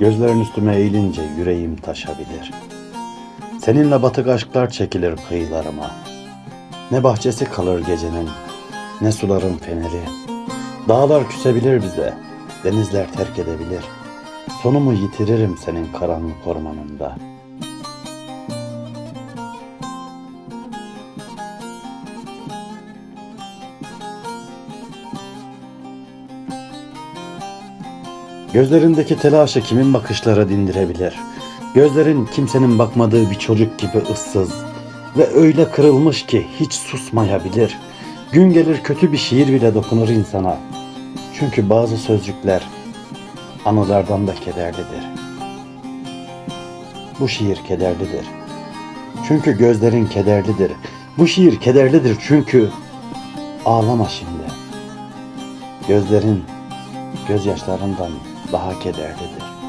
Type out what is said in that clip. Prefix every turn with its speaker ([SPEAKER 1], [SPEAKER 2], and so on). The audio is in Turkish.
[SPEAKER 1] Gözlerin üstüme eğilince yüreğim taşabilir. Seninle batık aşklar çekilir kıyılarıma. Ne bahçesi kalır gecenin, ne suların feneri. Dağlar küsebilir bize, denizler terk edebilir. Sonumu yitiririm senin karanlık ormanında. Gözlerindeki telaşı kimin bakışları dindirebilir? Gözlerin kimsenin bakmadığı bir çocuk gibi ıssız ve öyle kırılmış ki hiç susmayabilir. Gün gelir kötü bir şiir bile dokunur insana. Çünkü bazı sözcükler anılardan da kederlidir. Bu şiir kederlidir. Çünkü gözlerin kederlidir. Bu şiir kederlidir çünkü ağlama şimdi. Gözlerin gözyaşlarından daha kederlidir.